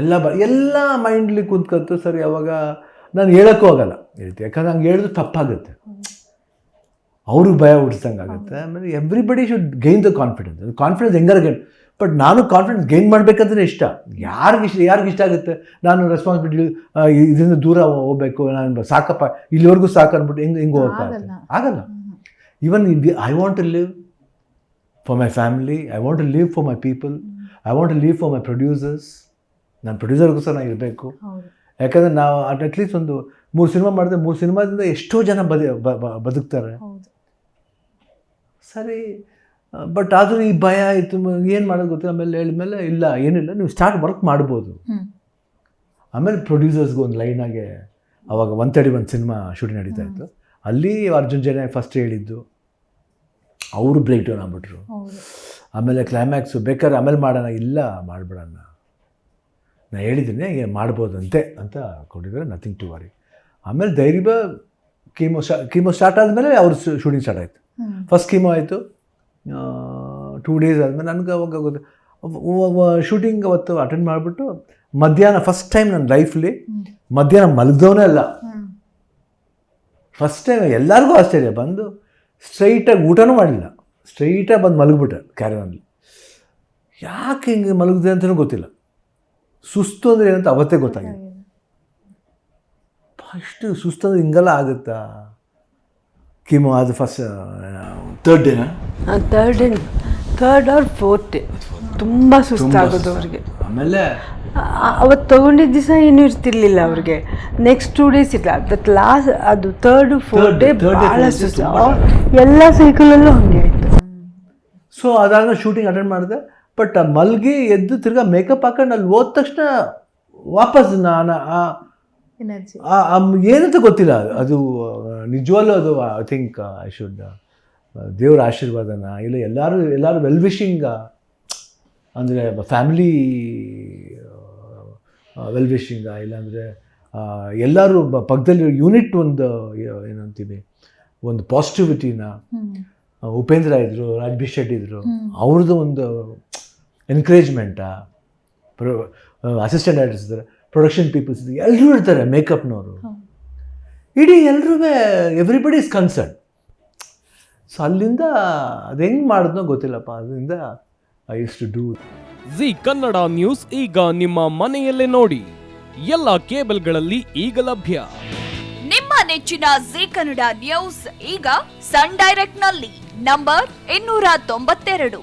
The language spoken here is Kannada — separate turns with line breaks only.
ಎಲ್ಲ ಬ ಎಲ್ಲ ಮೈಂಡ್ಲಿ ಕುಂತ್ಕಂತು ಸರಿ ಅವಾಗ ನಾನು ಹೇಳೋಕ್ಕೂ ಆಗಲ್ಲ. ಹೇಳ್ತಿ ಯಾಕಂದ್ರೆ ಹಂಗೆ ಹೇಳಿದ್ರು ತಪ್ಪಾಗುತ್ತೆ. ಅವ್ರಿಗೆ ಭಯ ಹುಟ್ಟಿಸ್ದಂಗೆ ಆಗುತ್ತೆ ಆಮೇಲೆ everybody should gain the confidence confidence ಹೆಂಗಾರ ಗೈನ್ ಬಟ್ ನಾನು ಕಾನ್ಫಿಡೆನ್ಸ್ ಗೈನ್ ಮಾಡಬೇಕಂದ್ರೆ ಇಷ್ಟ. ಯಾರಿಗೆ ಇಷ್ಟ ಯಾರಿಗೆ ಇಷ್ಟ ಆಗುತ್ತೆ? ನಾನು ರೆಸ್ಪಾನ್ಸಿಬಿಲಿಟಿ ಇದರಿಂದ ದೂರ ಹೋಗ್ಬೇಕು ನಾನು ಸಾಕಪ್ಪ ಇಲ್ಲಿವರೆಗೂ ಸಾಕು ಅಂದ್ಬಿಟ್ಟು ಹೆಂಗೆ ಹೆಂಗೆ ಹೋಗೋಕ್ಕಾಗುತ್ತೆ
ಆಗಲ್ಲ.
ಆಗಲ್ಲ. Even I want to live for my family I want to live for my people I want to live for my producers ನಾನು ಪ್ರೊಡ್ಯೂಸರ್ಗೋಸ್ಕರ ನಾನು ಇರಬೇಕು. ಯಾಕಂದರೆ ನಾವು ಅಟ್ಲೀಸ್ಟ್ ಒಂದು ಮೂರು ಸಿನಿಮಾ ಮಾಡಿದ್ರೆ ಮೂರು ಸಿನಿಮಾದಿಂದ ಎಷ್ಟೋ ಜನ ಬದಿ ಬದುಕ್ತಾರೆ. ಸರಿ ಬಟ್ ಆದರೂ ಈ ಭಯ ಆಯಿತು ಏನು ಮಾಡೋದು ಗೊತ್ತಿಲ್ಲ. ಆಮೇಲೆ ಹೇಳಿದ್ಮೇಲೆ ಇಲ್ಲ ಏನಿಲ್ಲ ನೀವು ಸ್ಟಾರ್ಟ್ ವರ್ಕ್ ಮಾಡ್ಬೋದು. ಆಮೇಲೆ ಪ್ರೊಡ್ಯೂಸರ್ಸ್ಗೂ ಒಂದು ಲೈನಾಗೆ ಅವಾಗ ಒನ್ ತರ್ಟಿ ಒಂದು ಸಿನಿಮಾ ಶೂಟಿಂಗ್ ನಡೀತಾ ಇತ್ತು. ಅಲ್ಲಿ ಅರ್ಜುನ್ ಜನ ಫಸ್ಟ್ ಹೇಳಿದ್ದು. ಅವರು ಬ್ರೇಕ್ ಡೌನ್ ಆಗ್ಬಿಟ್ರು. ಆಮೇಲೆ ಕ್ಲೈಮ್ಯಾಕ್ಸು ಬೇಕಾದ್ರೆ ಆಮೇಲೆ ಮಾಡೋಣ ಇಲ್ಲ ಮಾಡಬೇಡಣ. ನಾ ಹೇಳಿದ್ದೀನಿ ಹೀಗೆ ಮಾಡ್ಬೋದಂತೆ ಅಂತ ಕೊಟ್ಟಿದ್ದಾರೆ ನಥಿಂಗ್ ಟು ವರಿ ಆಮೇಲೆ ಧೈರ್ಯ ಕೀಮೋ ಸ್ಟಾ ಕೀಮೋ ಸ್ಟಾರ್ಟ್ ಆದಮೇಲೆ ಅವ್ರ ಶೂಟಿಂಗ್ ಸ್ಟಾರ್ಟ್ ಆಯಿತು. ಫಸ್ಟ್ ಕೀಮೋ ಆಯಿತು. ಟೂ ಡೇಸ್ ಆದಮೇಲೆ ನನಗೆ ಅವಾಗ ಗೊತ್ತು ಶೂಟಿಂಗ್ ಅವತ್ತು ಅಟೆಂಡ್ ಮಾಡಿಬಿಟ್ಟು ಮಧ್ಯಾಹ್ನ ಫಸ್ಟ್ ಟೈಮ್ ನನ್ನ
ಲೈಫಲ್ಲಿ
ಮಧ್ಯಾಹ್ನ ಮಲಗ್ದವನೇ ಅಲ್ಲ. ಫಸ್ಟ್ ಟೈಮ್ ಎಲ್ಲರಿಗೂ ಆಶ್ಚರ್ಯ ಬಂದು ಸ್ಟ್ರೈಟಾಗಿ ಊಟನೂ ಮಾಡಲಿಲ್ಲ ಸ್ಟ್ರೈಟಾಗಿ ಬಂದು ಮಲಗಿಬಿಟ್ಟ ಕ್ಯಾರನಲ್ಲಿ ಯಾಕೆ ಹಿಂಗೆ ಮಲಗಿದೆ ಅಂತಲೂ ಗೊತ್ತಿಲ್ಲ. ಸುಸ್ತು ಅಂದರೆ ಏನಂತ ಅವತ್ತೇ ಗೊತ್ತಾಗಿದೆ. ಫಸ್ಟ್ ಸುಸ್ತು ಅಂದರೆ ಹಿಂಗೆಲ್ಲ ಆಗುತ್ತಾ? ಕಿಮೋ ಅದು first third Dena
third third or fourth day ತುಂಬ ಸುಸ್ತಾಗೋದು ಅವ್ರಿಗೆ.
ಆಮೇಲೆ?
ಅವತ್ತು ತೊಗೊಂಡಿದ್ದ ದಿವಸ ಏನೂ ಇರ್ತಿರ್ಲಿಲ್ಲ ಅವ್ರಿಗೆ. ನೆಕ್ಸ್ಟ್ ಟೂ ಡೇಸ್ ಇಲ್ಲ. ದಟ್ ಲಾಸ್ಟ್ ಅದು ಥರ್ಡ್ ಫೋರ್ತ್ ಡೇ ಭಾಳ ಸುಸ್ತು. ಎಲ್ಲ ಸೈಕಲಲ್ಲೂ ಹಾಗೆ ಆಯಿತು.
ಸೊ ಅದಾದ ಶೂಟಿಂಗ್ ಅಟೆಂಡ್ ಮಾಡಿದೆ. ಬಟ್ ಮಲ್ಗಿ ಎದ್ದು ತಿರ್ಗಾ ಮೇಕಪ್ ಹಾಕೊಂಡು ಅಲ್ಲಿ ಹೋದ ತಕ್ಷಣ ವಾಪಸ್ ನಾನು ಏನಂತ ಗೊತ್ತಿಲ್ಲ. ಅದು. ನಿಜವಲ್ಲ ಅದು ಐ ಥಿಂಕ್ ಐ ಶುಡ್ ದೇವ್ರ ಆಶೀರ್ವಾದನ ಇಲ್ಲ ಎಲ್ಲರೂ ಎಲ್ಲರೂ ವೆಲ್ ವಿಶಿಂಗ ಅಂದರೆ ಫ್ಯಾಮಿಲಿ ವೆಲ್ ವಿಶಿಂಗ ಇಲ್ಲಾಂದರೆ ಎಲ್ಲರೂ ಪಕ್ಕದಲ್ಲಿ ಯೂನಿಟ್ ಒಂದು ಏನಂತೀವಿ ಒಂದು ಪಾಸಿಟಿವಿಟಿನ ಉಪೇಂದ್ರ ಇದ್ದರು ರಾಜ್ಬಿ ಶೆಟ್ಟಿ ಇದ್ದರು ಅವ್ರದ್ದು ಒಂದು ಎನ್ಕರೇಜ್ಮೆಂಟಾ ಪ್ರೊ ಅಸಿಸ್ಟೆಂಟ್ ಆರ್ಟಿಸ್ಟ್ ಇದ್ದಾರೆ ಪ್ರೊಡಕ್ಷನ್ ಪೀಪಲ್ಸ್ ಇದ್ದಾರೆ ಎಲ್ಲರೂ ಇರ್ತಾರೆ ಮೇಕಪ್ನವರು. ಇಡೀ ಎಲ್ಲರೂ ಎವ್ರಿಬಡಿ ಇಸ್ ಕನ್ಸರ್ನ್ ಸೊ ಅಲ್ಲಿಂದ ಅದು ಹೆಂಗೆ ಮಾಡಿದ್ನೋ ಗೊತ್ತಿಲ್ಲಪ್ಪ. ಅದರಿಂದ I use to do
Zee Kannada news ಈಗ ನಿಮ್ಮ ಮನೆಯಲ್ಲೇ ನೋಡಿ. ಎಲ್ಲ ಕೇಬಲ್ಗಳಲ್ಲಿ ಈಗ ಲಭ್ಯ.
ನಿಮ್ಮ ನೆಚ್ಚಿನ ಜಿ ಕನ್ನಡ ನ್ಯೂಸ್ ಈಗ ಸನ್ ಡೈರೆಕ್ಟ್ನಲ್ಲಿ ನಂಬರ್ ಇನ್ನೂರ ತೊಂಬತ್ತೆರಡು.